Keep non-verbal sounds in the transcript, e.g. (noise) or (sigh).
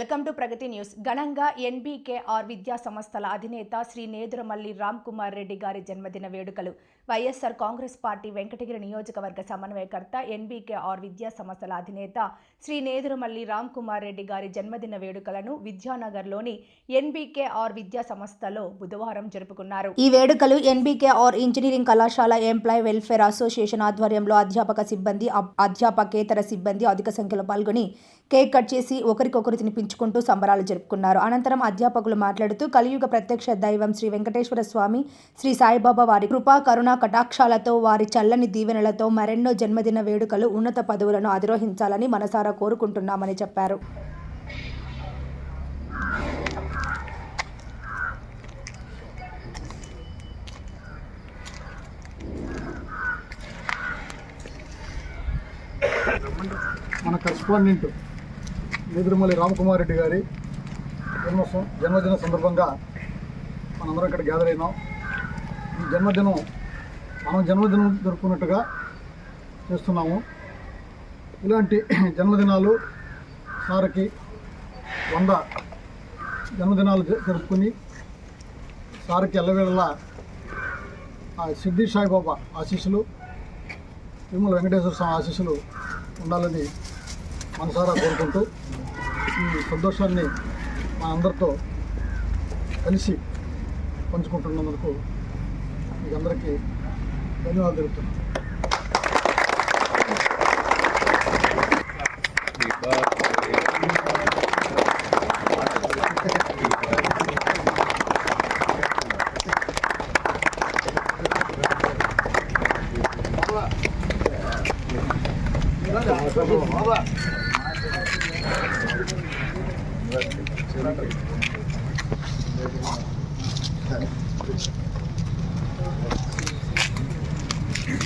Welcome to Pragati news. ఘనంగా NBKR విద్యా సంస్థల అధినేత శ్రీ నేదురమల్లి రామ్ కుమార్ రెడ్డి గారి జన్మదిన వేడుకలు. వైఎస్ఆర్ కాంగ్రెస్ పార్టీ వెంకటగిరి నియోజకవర్గ సమన్వయకర్త ఎన్బీకేఆర్ విద్యా సంస్థల అధినేత శ్రీ నేదురమల్లి రామ్ కుమార్ రెడ్డి గారి జన్మదిన వేడుకలను విద్యానగర్లోని ఎన్బీకేఆర్ విద్యా సంస్థలో బుధవారం జరుపుకున్నారు. ఈ వేడుకలు ఎన్బీకేఆర్ ఇంజనీరింగ్ కళాశాల ఎంప్లాయ్ వెల్ఫేర్ అసోసియేషన్ ఆధ్వర్యంలో అధ్యాపక సిబ్బంది అధ్యాపకేతర సిబ్బంది అధిక సంఖ్యలో పాల్గొని కేక్ కట్ చేసి ఒకరికొకరు తినిపించుకుంటూ సంబరాలు జరుపుకున్నారు. అనంతరం అధ్యాపకులు మాట్లాడుతూ కలియుగ ప్రత్యక్ష దైవం శ్రీ వెంకటేశ్వర స్వామి శ్రీ సాయిబాబా వారి కృపా కరుణా కటాక్షాలతో వారి చల్లని దీవెనలతో మరెన్నో జన్మదిన వేడుకలు ఉన్నత పదవులను అధిరోహించాలని మనసారా కోరుకుంటున్నామని చెప్పారు. మన కరెస్పాండెంట్ నేదురుమల్లి రామకుమార్ రెడ్డి గారి జన్మోత్సవం జన్మదిన సందర్భంగా మనందరం ఇక్కడ గ్యాదర్ అయినాం. ఈ జన్మదినం మనం జన్మదినం జరుపుకున్నట్టుగా చేస్తున్నాము. ఇలాంటి (clears throat) జన్మదినాలు సార్కి వంద జన్మదినాలు జరుపుకుని సార్కి ఎల్లవేళలా ఆ సిద్ధి సాయిబాబా ఆశీస్సులు తిరుమల వెంకటేశ్వర స్వామి ఆశీస్సులు ఉండాలని మనసారా కోరుకుంటూ ఈ సంతోషాన్ని మా అందరితో కలిసి పంచుకుంటున్నందుకు మీకు అందరికీ ధన్యవాదాలు తెలుపుతున్నాను